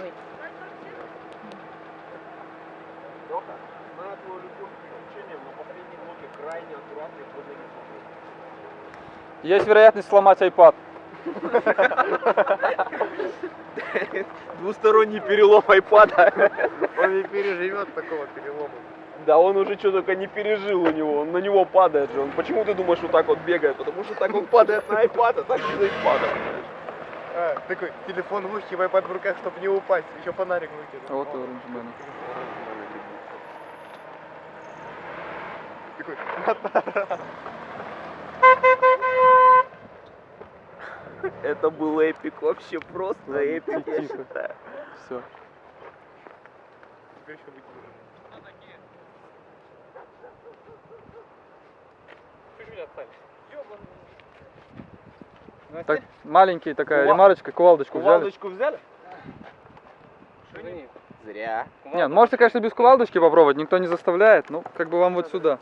Ой. Леха, знаю твою любовь к приключениям, но последние годы крайне аккуратный по Есть вероятность сломать iPad. Двусторонний перелом айпада. Он не переживет такого перелома. Да он уже что только не пережил у него, он на него падает же. Он почему ты думаешь, вот так вот бегает? Потому что так он падает на айпад, а так без айпада. А, такой телефон в ухе, iPad в руках, чтобы не упасть. Еще фонарик выкинул. Вот и оранжмен. Такой, Это был эпик, вообще просто Ладно, эпик, я тихо. считаю. Все. теперь еще выкинул. Так, маленький такая Кува- ремарочка, кувалдочку взяли. Кувалдочку взяли? Зря. Нет, можете, конечно, без кувалдочки попробовать, никто не заставляет, ну, как бы вам вот сюда.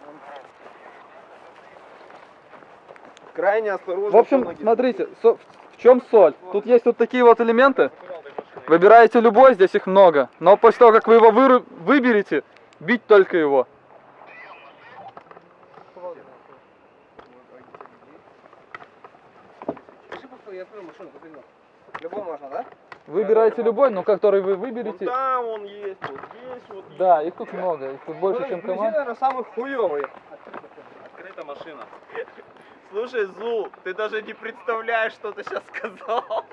Крайне осторожно. В общем, смотрите, со- в чем соль? Тут есть вот такие вот элементы. Выбираете любой, здесь их много. Но после того, как вы его выру- выберете, бить только его. Я открыл машину, посмотрел. Любой можно, да? Выбирайте любой, но который вы Вон выберете. там он есть, вот здесь вот есть. Да, их тут много, их тут больше, чем команд. наверное, самый хуёвый. Открыта машина. Слушай, Зул, ты даже не представляешь, что ты сейчас сказал.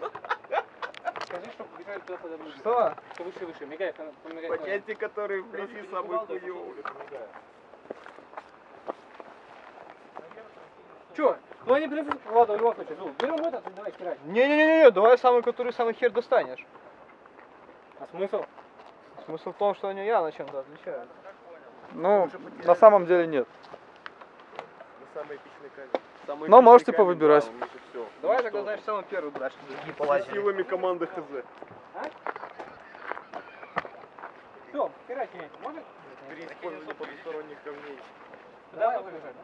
Скажи, что мигает туда подо Что? Что выше, выше. Мигай, помигай. Понятие, которые вблизи самый хуёвый. Чё? Ну они, принципе, ладно, в любом случае. Зул, берем этот, давай стирать. Не-не-не, давай самый, который самый хер достанешь. А смысл? Смысл в том, что они явно чем-то отличаются. Ну, на самом деле нет. Самый эпичный камень. Самый Но можете эпичный камень, повыбирать. да, уже всё. Давай Ну тогда, что знаешь, самый первый брать, чтобы другие С полазили. силами команды ХЗ. Все, стирать не можно? При использовании потусторонних камней. Давай выбежать.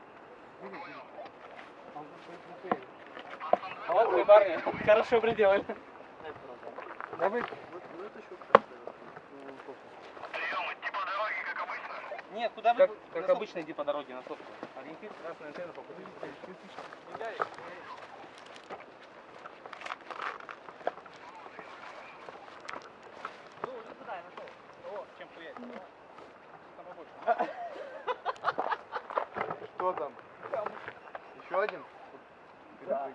Молодцы, парни. Хорошо приделали. Давай. Нет, куда вы? Как, как обычно иди по дороге на сотку. Ориентир, красная антенна, попади. Что там? Еще один? Да.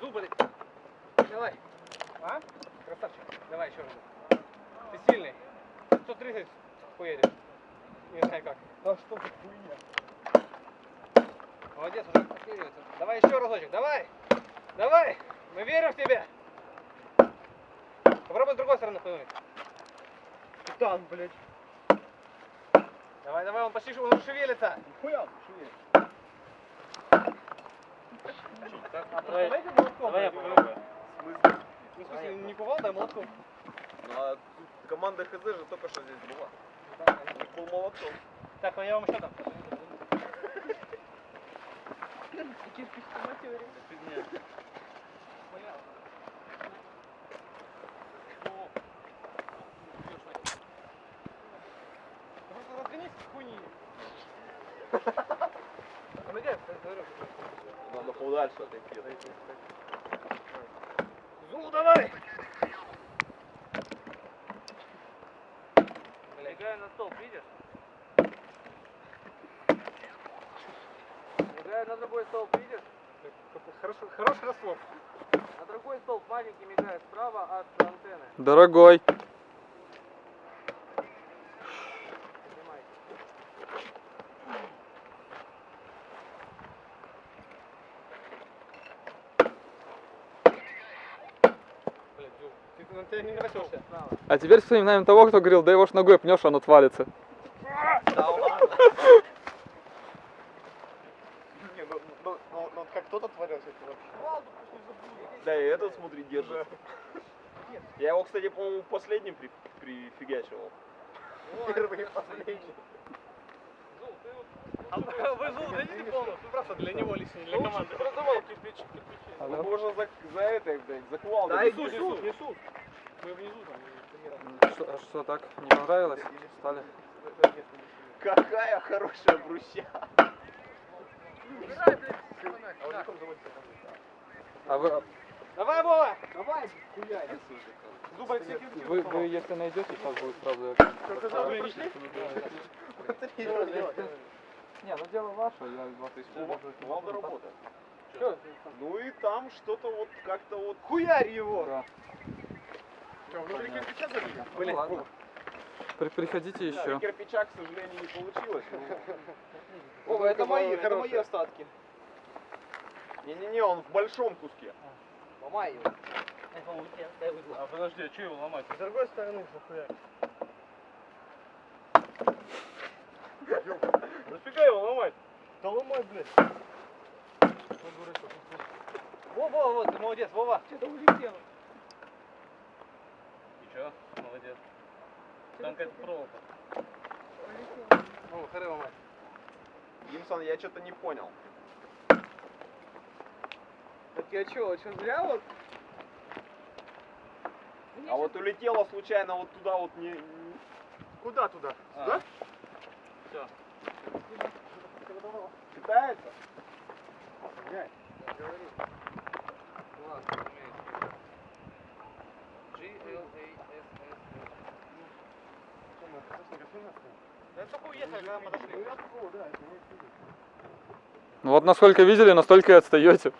Зубы. Давай. А? Красавчик. Давай еще раз. Ты сильный. 130 поедешь. Не знаю как. Да что за хуйня. Молодец, уже подтягивается. Давай еще разочек. Давай. Давай. Мы верим в тебя. Попробуй с другой стороны повернуть. Там, блядь. Давай, давай, он почти, он уже шевелится. Хуя, Давай, давай я попробую. смысле? Ну, в смысле, не кувалдой, а молотком. Ну а команда ХЗ же только что здесь была. И был молотком. Так, а я вам еще дам. Надо подальше отойти. Зул, давай! Налегаю на столб, видишь? Налегаю на другой столб, видишь? Хорошо, хороший расслов. На другой столб маленький мигает справа от антенны. Дорогой. Поднимай. Блин, Зул, ты не? Справа. А теперь вспоминаем того, кто говорил, да его ж ногой пнешь, он отвалится. Да ладно. Не, ну, ну, ну, ну, как кто-то творился, это вообще. Да и этот, смотри, держит. Я его, кстати, по-моему, последним при, прифигачивал. Первый и последний. Зул, ты вот Вы зуб дадите полностью? Ну, Просто для него лично, не для команды. Продавал кирпичи, кирпичи. Алло. Можно за, за это, блядь, за кувалду. Да, Несу, несут, несу. несут, несут. Мы внизу там, тренировались. Что, а что так? Не понравилось? Стали? Какая хорошая брусья. А вы, Давай, Вова! Давай! Зубы все кирпичи. вы, вы если найдете, сейчас будет сразу. Вы не шли? Не, ну дело ваше, я вас Кува- Кувалда работает. Чё? Ну и там что-то вот как-то вот... Хуярь его! Да. Ну. При- приходите Да, еще. кирпича, к сожалению, не получилось. но- Вова, это мои, это мои остатки. Не-не-не, он в большом куске. Ломай его. А подожди, а что его ломать? С другой стороны, нахуя? Нафига его ломать? Да ломай, блядь. Во, Вова, вот, ты молодец, Вова. Что-то улетело. Молодец. Там какая-то проволока. Вова, хоры ломай. Гимсон, я что-то не понял. Так я чё, чё, зря вот? А вот улетела случайно вот туда вот не... не- Куда туда? А. Сюда? Всё. Питается? Ладно, умеет. Да Ну вот насколько видели, настолько и отстаете.